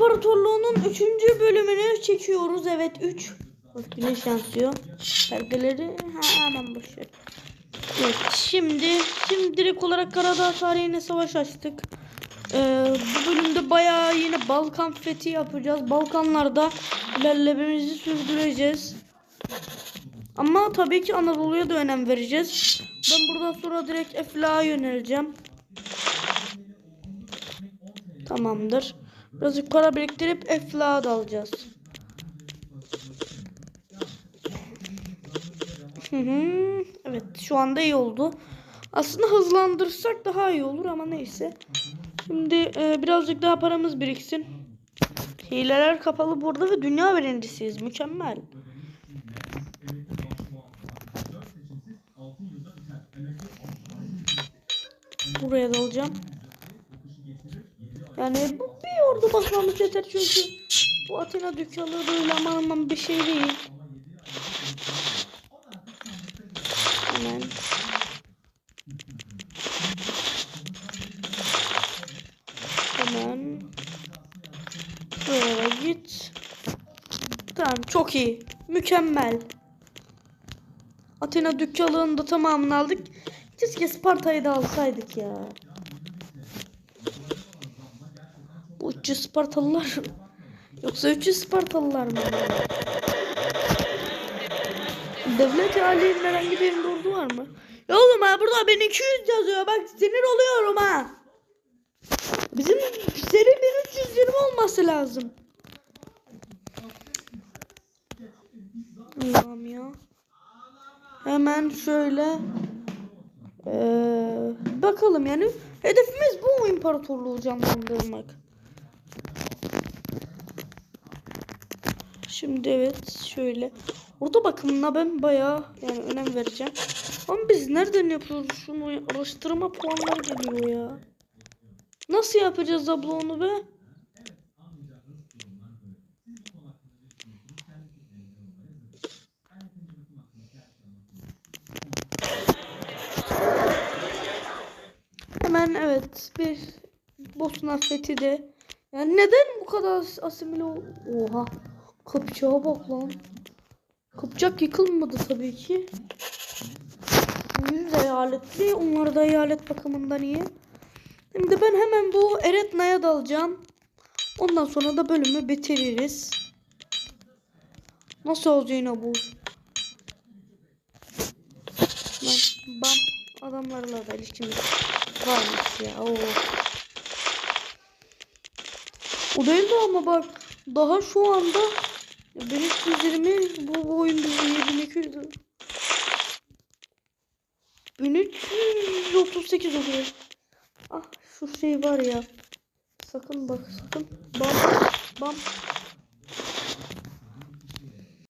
İmparatorluğu'nun 3. bölümünü çekiyoruz. Evet 3. Bak güneş yansıyor. Perdeleri ha, hemen boşver. Evet şimdi şimdi direkt olarak Karadağ tarihine savaş açtık. Ee, bu bölümde bayağı yine Balkan fethi yapacağız. Balkanlarda ilerlememizi sürdüreceğiz. Ama tabii ki Anadolu'ya da önem vereceğiz. Ben buradan sonra direkt Eflak'a yöneleceğim. Tamamdır. Birazcık para biriktirip Eflak'a da alacağız. Hı. Evet şu anda iyi oldu. Aslında hızlandırırsak daha iyi olur ama neyse. Şimdi e, birazcık daha paramız biriksin. Hileler kapalı burada ve dünya birincisiyiz. Mükemmel. Buraya da alacağım. Yani bu bir ordu basmamız yeter çünkü bu Atina dükkanı böyle aman aman bir şey değil. Hemen. Hemen. Buraya git. Tamam çok iyi. Mükemmel. Atina dükkanının da tamamını aldık. Keşke Sparta'yı da alsaydık ya. Bu 300 Spartalılar yoksa 300 Spartalılar mı? Devlet halinin herhangi bir ordu var mı? Ya oğlum ha burada 1200 yazıyor bak sinir oluyorum ha. Bizim seri 1320 olması lazım. Allah'ım ya. Hemen şöyle ee, bakalım yani hedefimiz bu imparatorluğu canlandırmak. Şimdi evet şöyle orada bakımına ben bayağı yani önem vereceğim. Ama biz nereden yapıyoruz şunu araştırma puanları geliyor ya. Nasıl yapacağız abla onu be? Hemen evet bir Bosna fethi de. Yani neden bu kadar asimile Oha. Kapıçağa bak lan. Kapıcak yıkılmadı tabii ki. Yüz eyaletli. Onlar da eyalet bakımından iyi. Şimdi ben hemen bu Eretna'ya dalacağım. Ondan sonra da bölümü bitiririz. Nasıl olacağını bu? Bam, bam. Adamlarla da ilişkimiz varmış ya. Oo. O değil de ama bak daha şu anda 1320 bu, bu oyun bizi 1200 1338 oluyor. Ah şu şey var ya. Sakın bak sakın. Bam bam